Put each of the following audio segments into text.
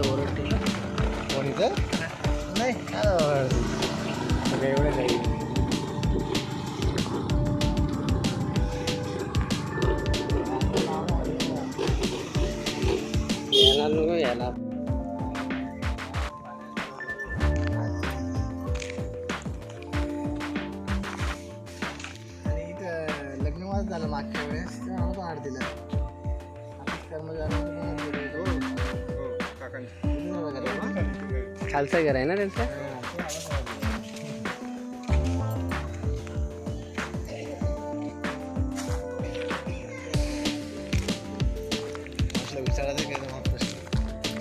इथं ओरडतील कोण इथं नाही काय ओरडते? सगळे एवढे काही झालं मागच्या वेळेस तर आम्हाला आड दिलं. खालचं घर आहे ना त्यांचं?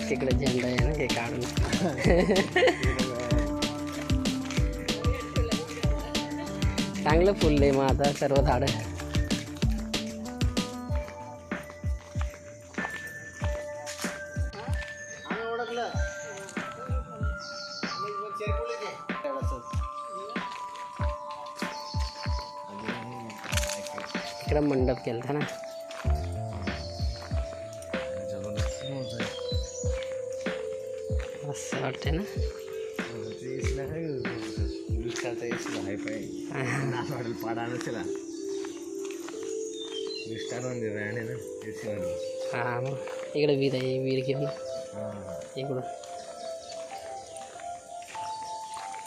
तिकडे झेंडा आहे ना हे काढून. चांगलं फुललंय मग आता सर्व झाडं. इकडं मंडप केलं ना. असं वाटतंय ना. ते पाडा नसेला मंदिर आहे ना एसी मग इकडे वीर आहे वीर घेऊन. इकडं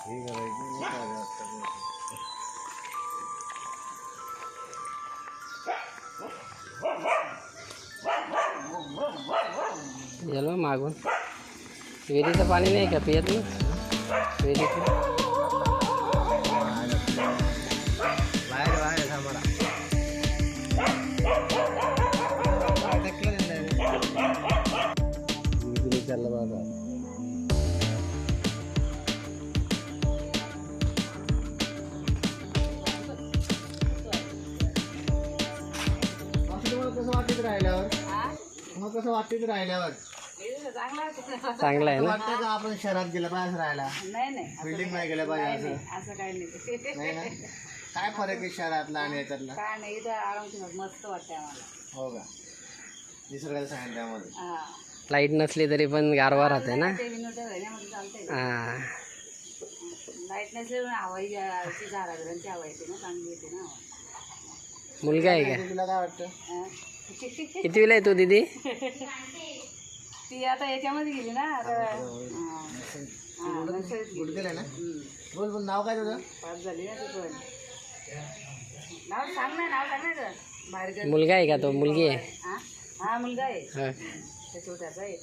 हे करायचं गेलो मागून. विहिरीचं पाणी नाही का पियत ना विहिरीचं. चाललं बाबा कसं वाटत राहिल्यावर? मग कसं वाटत राहिल्यावर? चांगलं आहे ना? वाटतं का आपण शहरात गेलं पाहिजे राहायला? नाही नाही. बिल्डिंग नाही गेलं पाहिजे असं. असं काही नाही. नाही ना? काय फरक आहे शहरातला आणि याच्यातला? काय नाही इथं आराम केलं मस्त वाटतंय आम्हाला. हो का? निसर्गाचं सांगितलं त्यामध्ये. हा. लाइट नसली तरी पण गारवा राहते ना? ते विनोद राहिल्यामध्ये चालतंय. हा. लाइट नसले हवा ही झाडाची हवा येते ना चांगली येते ना हवा. मुलगा आहे का? तुला काय वाटतं. कितवीला आहे तू दीदी? ती आता याच्यामध्ये गेली ना आता हा. हा, नर्सरीत गेली. गुडकेल ना. बोल बोल नाव काय तुझं पास झाली ना ती पण नाव सांग ना नाव सांग ना. बाहेर गेली. मुलगा आहे का तो मुलगी आहे हा हा मुलगा आहे हा. त्या छोट्याचा आहे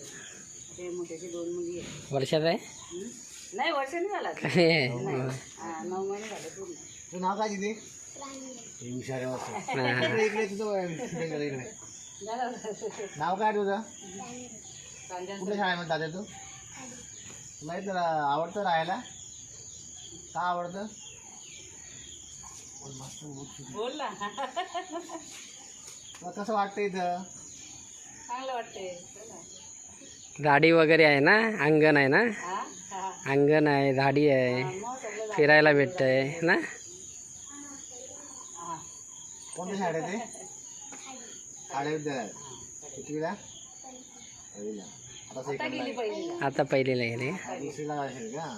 ते मोठ्याची दोन मुली आहे वर्षाचा आहे. नाही वर्ष नाही झाला अजून. काय आहे? हा नऊ महिने झाले पूर्ण तुझं नाव काय दिदी हुशार आहे वाटतं. हा. इकडे इकडे तुझं इकडे झालं नाव काय तुझं कुठल्या शाळेमध्ये जाते तू? तुला इथं रा- आवडतं राहायला? का आवडतं? बोल ना. तुला कसं वाटतं इथं? चांगलं वाटतंय. झाडी वगैरे आहे ना? अंगण आहे ना? हा? हा. अंगण आहे झाडी आहे मग. फिरायला भेटतंय ना? हा. कोणत्या शाळेत आहे? शाळे विद्यालय कितवीला? आता पहिलीला आता पहिलीला गेले. हा.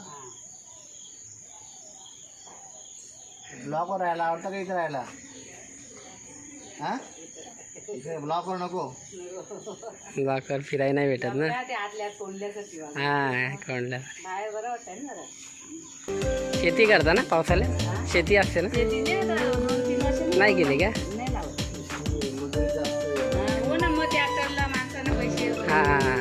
ब्लॉकवर राहायला आवडतं का इथं राहायला? हा? इथे ब्लॉकवर नको. लॉकर फिरायला नाही भेटत ना. हा कोणला शेती करता ना पावसाळ्यात शेती असते ना? शेती नाही गेली का? आहे. हा,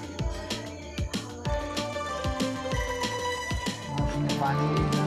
पाणी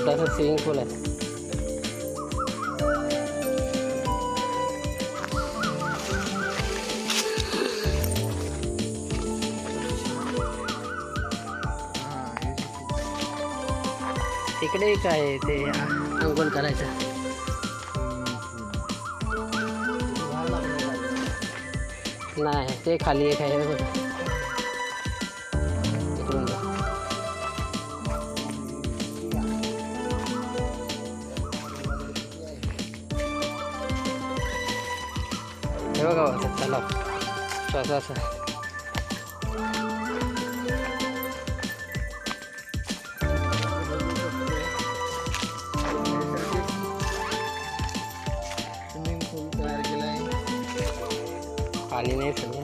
छोटासा स्विमिंग पूल आहे तिकडे काय आहे ते अंघोळ करायचं. नाही ते खाली एक आहे हे बघा बघा तलाव असं असं स्विमिंग पूल तयार केलाय पाणी नाही सगळं